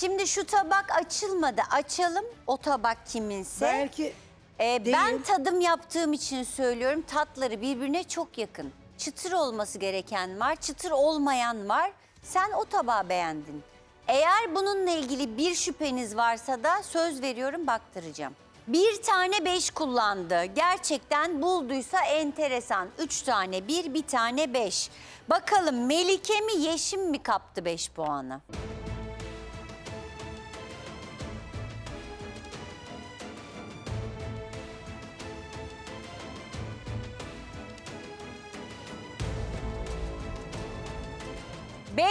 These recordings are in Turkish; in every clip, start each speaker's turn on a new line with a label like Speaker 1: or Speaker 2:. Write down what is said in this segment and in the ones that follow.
Speaker 1: Şimdi şu tabak açılmadı. Açalım o tabak kiminse.
Speaker 2: Belki
Speaker 1: Ee,
Speaker 2: değil.
Speaker 1: ben tadım yaptığım için söylüyorum tatları birbirine çok yakın. Çıtır olması gereken var, çıtır olmayan var. Sen o tabağı beğendin. Eğer bununla ilgili bir şüpheniz varsa da söz veriyorum baktıracağım. Bir tane beş kullandı. Gerçekten bulduysa enteresan. Üç tane bir, bir tane beş. Bakalım Melike mi Yeşim mi kaptı beş puanı?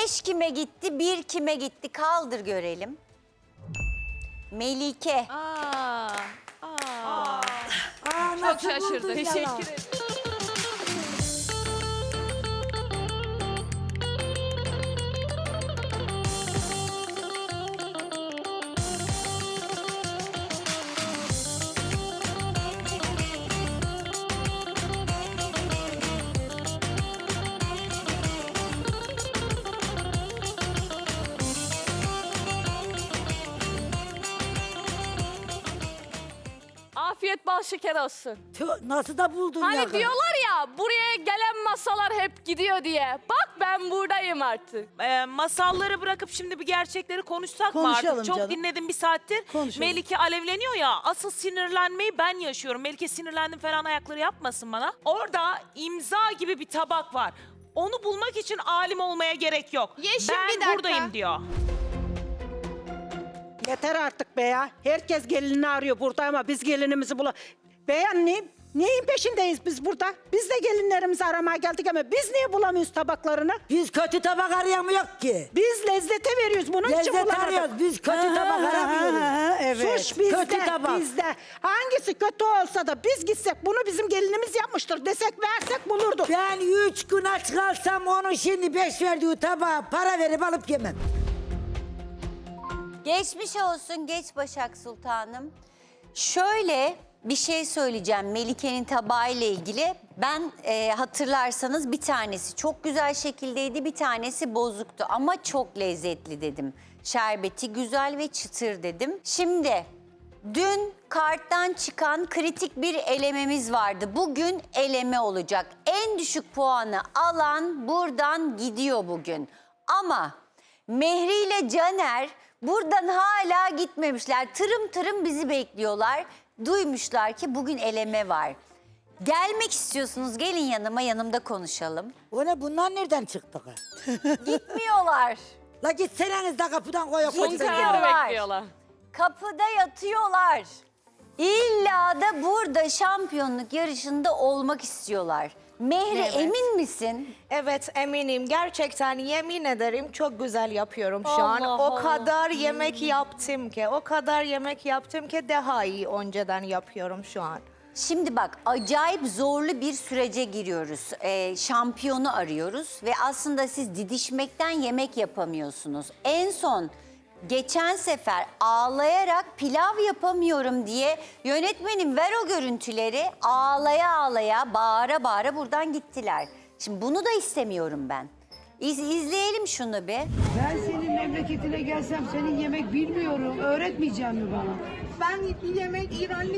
Speaker 1: Beş kime gitti, bir kime gitti? Kaldır görelim. Melike.
Speaker 3: Aa, aa.
Speaker 2: Aa,
Speaker 3: Çok
Speaker 2: ya?
Speaker 3: Teşekkür ederim. Bal şeker olsun.
Speaker 2: Tüh, Nasıl da buldun
Speaker 3: Hani
Speaker 2: ya?
Speaker 3: diyorlar ya buraya gelen masalar hep gidiyor diye. Bak ben buradayım artık.
Speaker 4: Ee, masalları bırakıp şimdi bir gerçekleri konuşsak mı
Speaker 2: Konuşalım
Speaker 4: artık? Çok
Speaker 2: canım.
Speaker 4: dinledim bir saattir.
Speaker 2: Konuşalım.
Speaker 4: Melike alevleniyor ya. Asıl sinirlenmeyi ben yaşıyorum. Melike sinirlendim falan ayakları yapmasın bana. Orada imza gibi bir tabak var. Onu bulmak için alim olmaya gerek yok.
Speaker 3: Yeşim,
Speaker 4: ben
Speaker 3: bir dakika.
Speaker 4: buradayım diyor.
Speaker 5: Yeter artık be ya. Herkes gelinini arıyor burada ama biz gelinimizi bula... Beyan ne? Neyin peşindeyiz biz burada? Biz de gelinlerimizi aramaya geldik ama biz niye bulamıyoruz tabaklarını?
Speaker 2: Biz kötü tabak arayan mı yok ki?
Speaker 5: Biz lezzete veriyoruz bunun için
Speaker 2: Lezzet
Speaker 5: bulamadık.
Speaker 2: arıyoruz. Biz kötü tabak aramıyoruz.
Speaker 5: evet. Suç bizde,
Speaker 2: Kötü tabak.
Speaker 5: bizde. Hangisi kötü olsa da biz gitsek bunu bizim gelinimiz yapmıştır desek versek bulurduk.
Speaker 2: Ben üç gün aç kalsam onun şimdi beş verdiği tabağa para verip alıp yemem.
Speaker 1: Geçmiş olsun geç Başak Sultanım. Şöyle bir şey söyleyeceğim Melike'nin tabağıyla ilgili. Ben e, hatırlarsanız bir tanesi çok güzel şekildeydi, bir tanesi bozuktu ama çok lezzetli dedim. Şerbeti güzel ve çıtır dedim. Şimdi dün karttan çıkan kritik bir elememiz vardı. Bugün eleme olacak. En düşük puanı alan buradan gidiyor bugün. Ama Mehri ile Caner buradan hala gitmemişler. Tırım tırım bizi bekliyorlar. Duymuşlar ki bugün eleme var. Gelmek istiyorsunuz gelin yanıma yanımda konuşalım.
Speaker 2: O ne bunlar nereden çıktı? kız?
Speaker 1: Gitmiyorlar.
Speaker 2: La gitseniz de kapıdan koya koyun.
Speaker 3: bekliyorlar.
Speaker 1: Kapıda yatıyorlar. İlla da burada şampiyonluk yarışında olmak istiyorlar. Mehri
Speaker 6: Evet.
Speaker 1: emin misin?
Speaker 6: Evet eminim gerçekten yemin ederim çok güzel yapıyorum şu an.
Speaker 3: Allah
Speaker 6: O
Speaker 3: Allah.
Speaker 6: kadar yemek yaptım ki, o kadar yemek yaptım ki daha iyi önceden yapıyorum şu an.
Speaker 1: Şimdi bak acayip zorlu bir sürece giriyoruz. Ee, şampiyonu arıyoruz ve aslında siz didişmekten yemek yapamıyorsunuz. En son geçen sefer ağlayarak pilav yapamıyorum diye yönetmenim ver o görüntüleri ağlaya ağlaya bağıra bağıra buradan gittiler. Şimdi bunu da istemiyorum ben. İz, izleyelim şunu bir.
Speaker 7: Ben senin memleketine gelsem senin yemek bilmiyorum. Öğretmeyeceğim mi bana?
Speaker 8: Ben yemek İranlı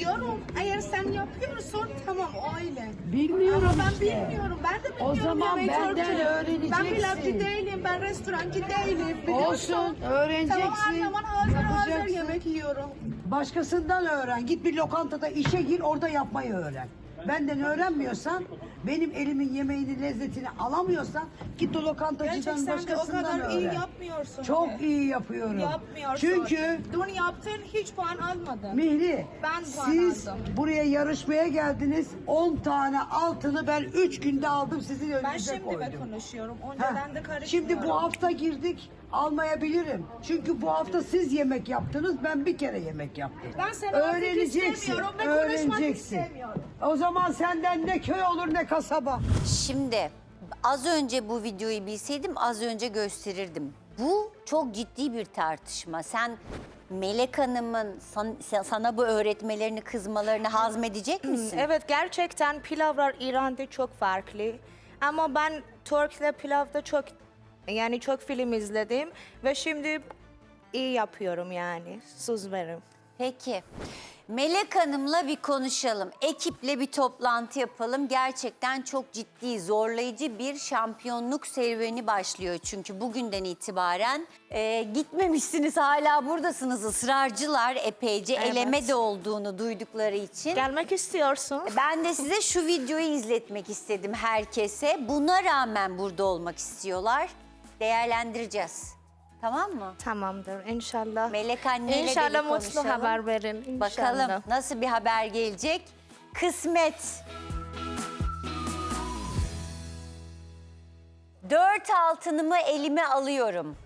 Speaker 8: diyorum. Eğer sen yapıyorsun tamam o öyle.
Speaker 7: Bilmiyorum
Speaker 8: Ama ben
Speaker 7: işte.
Speaker 8: bilmiyorum. Ben de
Speaker 7: O
Speaker 8: bilmiyorum
Speaker 7: zaman
Speaker 8: yemek
Speaker 7: benden
Speaker 8: Türkçe.
Speaker 7: öğreneceksin.
Speaker 8: Ben pilavcı değilim, ben restorancı değilim. biliyorsun.
Speaker 7: Olsun, öğreneceksin,
Speaker 8: Tamam her zaman hazır hazır
Speaker 7: yapacaksın.
Speaker 8: yemek yiyorum.
Speaker 7: Başkasından öğren. Git bir lokantada işe gir orada yapmayı öğren. Benden öğrenmiyorsan, benim elimin yemeğini, lezzetini alamıyorsan git o lokantacıdan
Speaker 8: Gerçekten de o
Speaker 7: başkasından
Speaker 8: kadar
Speaker 7: öğren.
Speaker 8: iyi yapmıyorsun.
Speaker 7: Çok
Speaker 8: ki.
Speaker 7: iyi yapıyorum.
Speaker 8: Yapmıyorsun.
Speaker 7: Çünkü
Speaker 8: Dün yaptın hiç puan almadın.
Speaker 7: Mihri,
Speaker 8: Ben puan
Speaker 7: siz
Speaker 8: aldım.
Speaker 7: buraya yarışmaya geldiniz. 10 tane altını ben 3 günde aldım sizin önünüze
Speaker 8: Ben şimdi
Speaker 7: koydum.
Speaker 8: de konuşuyorum.
Speaker 7: Ha,
Speaker 8: Önceden de karışmıyorum.
Speaker 7: Şimdi bu hafta girdik almayabilirim. Çünkü bu hafta siz yemek yaptınız ben bir kere yemek yaptım.
Speaker 8: Ben seni
Speaker 7: Öğreneceksin.
Speaker 8: istemiyorum ve konuşmak
Speaker 7: Öğreneceksin.
Speaker 8: istemiyorum.
Speaker 7: O zaman senden ne köy olur ne kasaba.
Speaker 1: Şimdi az önce bu videoyu bilseydim az önce gösterirdim. Bu çok ciddi bir tartışma. Sen Melek Hanım'ın san- sana bu öğretmelerini, kızmalarını hazmedecek misin?
Speaker 6: Evet gerçekten pilavlar İran'da çok farklı. Ama ben Türk'le pilavda çok Yani çok film izledim ve şimdi iyi yapıyorum yani. Söz veririm.
Speaker 1: Peki. Melek Hanım'la bir konuşalım. Ekiple bir toplantı yapalım. Gerçekten çok ciddi, zorlayıcı bir şampiyonluk serüveni başlıyor. Çünkü bugünden itibaren Ee, gitmemişsiniz hala buradasınız. Israrcılar epeyce
Speaker 6: Evet.
Speaker 1: eleme de olduğunu duydukları için.
Speaker 6: Gelmek istiyorsun.
Speaker 1: Ben de size şu videoyu izletmek istedim herkese. Buna rağmen burada olmak istiyorlar. Değerlendireceğiz. Tamam mı?
Speaker 6: Tamamdır inşallah.
Speaker 1: Melek anneyle de bir
Speaker 6: İnşallah mutlu
Speaker 1: konuşalım.
Speaker 6: haber verin. inşallah.
Speaker 1: Bakalım nasıl bir haber gelecek? Kısmet. Dört altınımı elime alıyorum.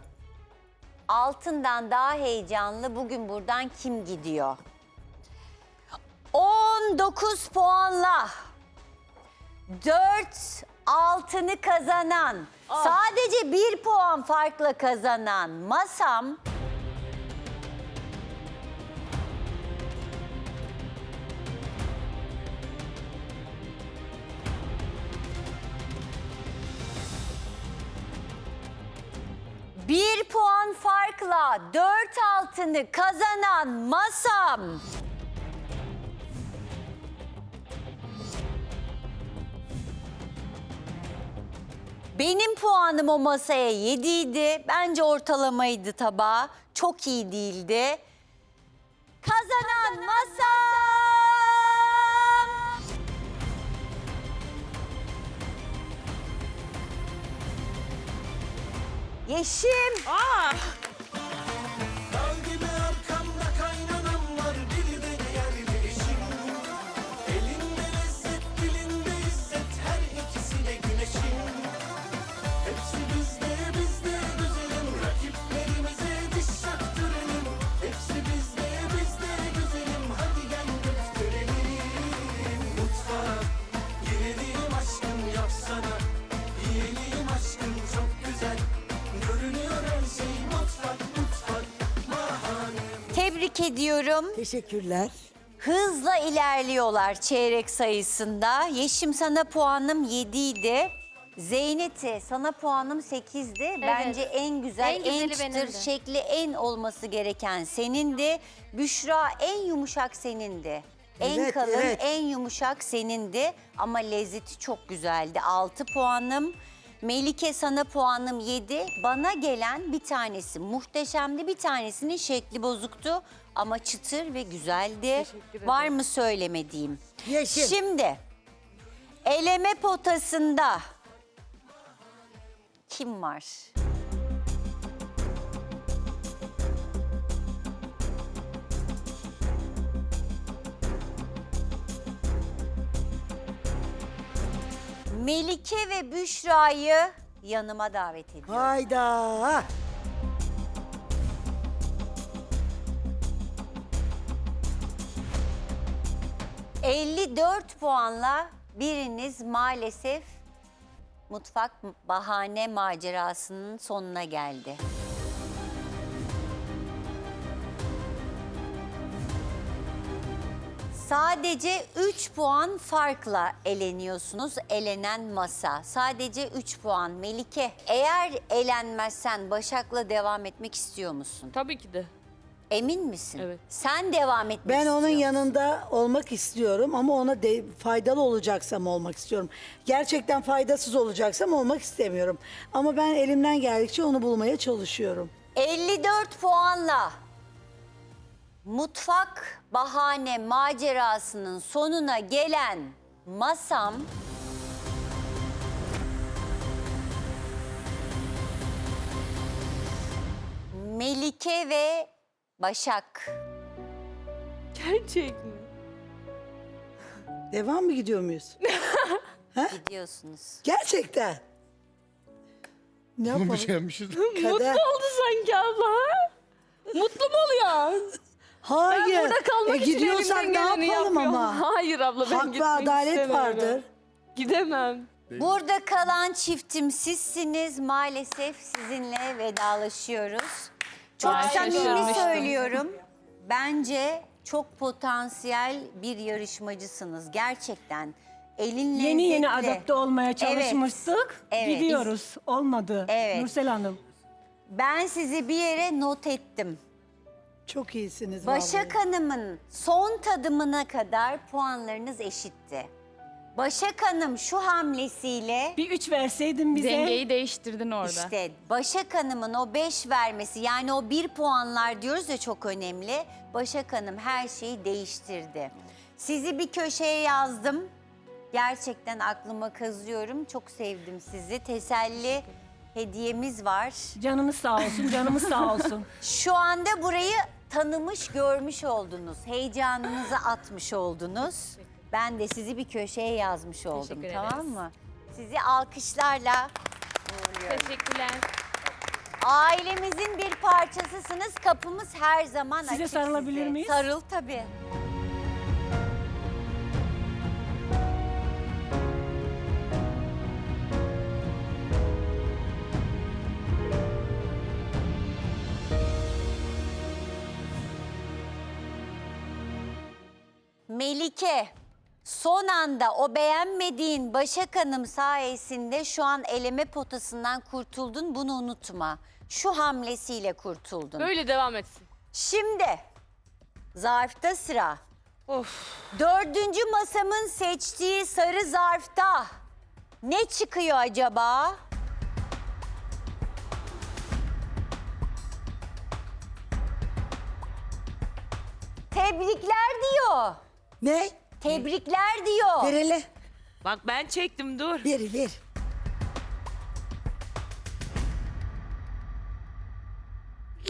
Speaker 1: Altından daha heyecanlı bugün buradan kim gidiyor? 19 puanla 4 altını kazanan, sadece bir puan farkla kazanan masam Bir puan farkla dört altını kazanan masam. Benim puanım o masaya 7 idi. Bence ortalamaydı tabağı. Çok iyi değildi. Kazanan masam. Yeşim.
Speaker 4: Aa!
Speaker 1: Tebrik ediyorum.
Speaker 2: Teşekkürler.
Speaker 1: Hızla ilerliyorlar çeyrek sayısında. Yeşim sana puanım 7 idi. Zeynet'e sana puanım 8'di. Bence en güzel,
Speaker 3: En
Speaker 1: en,
Speaker 3: güzeli
Speaker 1: çıtır,
Speaker 3: benimdi.
Speaker 1: şekli en olması gereken senindi. Büşra en yumuşak senindi. En
Speaker 2: Evet,
Speaker 1: kalın,
Speaker 2: evet.
Speaker 1: en yumuşak senindi. Ama lezzeti çok güzeldi. 6 puanım. Melike sana puanım 7. Bana gelen bir tanesi muhteşemdi. Bir tanesinin şekli bozuktu. Ama çıtır ve güzeldi. Var mı söylemediğim?
Speaker 2: Yeşim.
Speaker 1: Şimdi eleme potasında kim var? Melike ve Büşra'yı yanıma davet ediyorum.
Speaker 2: Hayda.
Speaker 1: 54 puanla biriniz maalesef mutfak bahane macerasının sonuna geldi. Sadece 3 puan farkla eleniyorsunuz. Elenen masa. Sadece 3 puan. Melike, eğer elenmezsen Başak'la devam etmek istiyor musun?
Speaker 3: Tabii ki de.
Speaker 1: Emin misin?
Speaker 3: Evet.
Speaker 1: Sen devam etmek
Speaker 2: Ben
Speaker 1: istiyor
Speaker 2: onun
Speaker 1: musun?
Speaker 2: yanında olmak istiyorum ama ona de, faydalı olacaksam olmak istiyorum. Gerçekten faydasız olacaksam olmak istemiyorum. Ama ben elimden geldikçe onu bulmaya çalışıyorum.
Speaker 1: 54 puanla mutfak bahane macerasının sonuna gelen masam Melike ve Başak
Speaker 3: Gerçek mi?
Speaker 2: Devam mı gidiyor muyuz?
Speaker 1: gidiyorsunuz.
Speaker 2: Gerçekten. Ne yapalım? Kader.
Speaker 3: Oldu sanki abla. ha? Mutlu mu oluyor?
Speaker 2: Hayır.
Speaker 3: Ben burada kalmak
Speaker 2: e,
Speaker 3: için
Speaker 2: gidiyorsak ne yapalım
Speaker 3: yapıyorum.
Speaker 2: ama?
Speaker 3: Hayır abla ben
Speaker 2: Hak ve
Speaker 3: gitmek
Speaker 2: adalet
Speaker 3: istemiyorum.
Speaker 2: vardır.
Speaker 3: Gidemem.
Speaker 1: Burada kalan çiftim sizsiniz. Maalesef sizinle vedalaşıyoruz. Çok
Speaker 3: Ben
Speaker 1: samimi
Speaker 3: şaşırmıştım.
Speaker 1: söylüyorum. Bence çok potansiyel bir yarışmacısınız gerçekten. Elin
Speaker 9: Yeni yeni
Speaker 1: lezzetli.
Speaker 9: adapte olmaya çalışmıştık.
Speaker 1: evet.
Speaker 9: Gidiyoruz. Olmadı.
Speaker 1: Evet.
Speaker 9: Nursel Hanım.
Speaker 1: Ben sizi bir yere not ettim.
Speaker 2: Çok iyisiniz
Speaker 1: Başak
Speaker 2: vallahi.
Speaker 1: Hanım'ın son tadımına kadar puanlarınız eşitti. Başak Hanım şu hamlesiyle
Speaker 9: Bir üç verseydin bize.
Speaker 3: Dengeyi değiştirdin orada.
Speaker 1: işte Başak Hanım'ın o 5 vermesi yani o 1 puanlar diyoruz ya çok önemli. Başak Hanım her şeyi değiştirdi. Sizi bir köşeye yazdım. Gerçekten aklıma kazıyorum. Çok sevdim sizi. Teselli hediyemiz var.
Speaker 9: Canımız sağ olsun, canımız sağ olsun.
Speaker 1: Şu anda burayı tanımış, görmüş oldunuz. Heyecanınızı atmış oldunuz. Ben de sizi bir köşeye yazmış oldum.
Speaker 3: Teşekkür
Speaker 1: tamam
Speaker 3: ederiz.
Speaker 1: mı? Sizi alkışlarla
Speaker 3: Teşekkürler.
Speaker 1: ailemizin bir parçasısınız. Kapımız her zaman
Speaker 9: Size
Speaker 1: açık
Speaker 9: sarılabilir
Speaker 1: size.
Speaker 9: miyiz?
Speaker 1: Sarıl tabii. Melike, son anda o beğenmediğin Başak Hanım sayesinde şu an eleme potasından kurtuldun. Bunu unutma. Şu hamlesiyle kurtuldun.
Speaker 3: Böyle devam etsin.
Speaker 1: Şimdi zarfta sıra. Dördüncü masamın seçtiği sarı zarfta ne çıkıyor acaba? Tebrikler diyor.
Speaker 7: Ne?
Speaker 1: Tebrikler diyor.
Speaker 7: Ver hele.
Speaker 4: Bak ben çektim dur.
Speaker 7: Ver ver.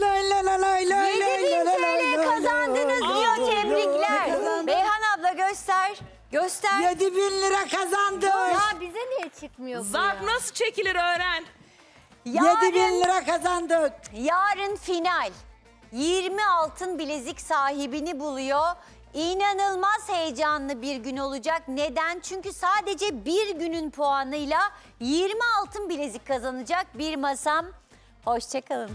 Speaker 7: Lay lay lay lay lay
Speaker 1: 7000
Speaker 7: lay lay lay
Speaker 1: TL
Speaker 7: lay
Speaker 1: kazandınız diyor tebrikler. Beyhan abla göster. Göster.
Speaker 7: 7 bin lira kazandım.
Speaker 3: Ya bize niye çıkmıyor bu
Speaker 4: Zarf
Speaker 3: ya?
Speaker 4: nasıl çekilir öğren.
Speaker 7: 7
Speaker 1: Yarın,
Speaker 7: bin lira kazandık.
Speaker 1: yarın final. 20 altın bilezik sahibini buluyor. İnanılmaz heyecanlı bir gün olacak. Neden? Çünkü sadece bir günün puanıyla 20 altın bilezik kazanacak bir masam. Hoşçakalın.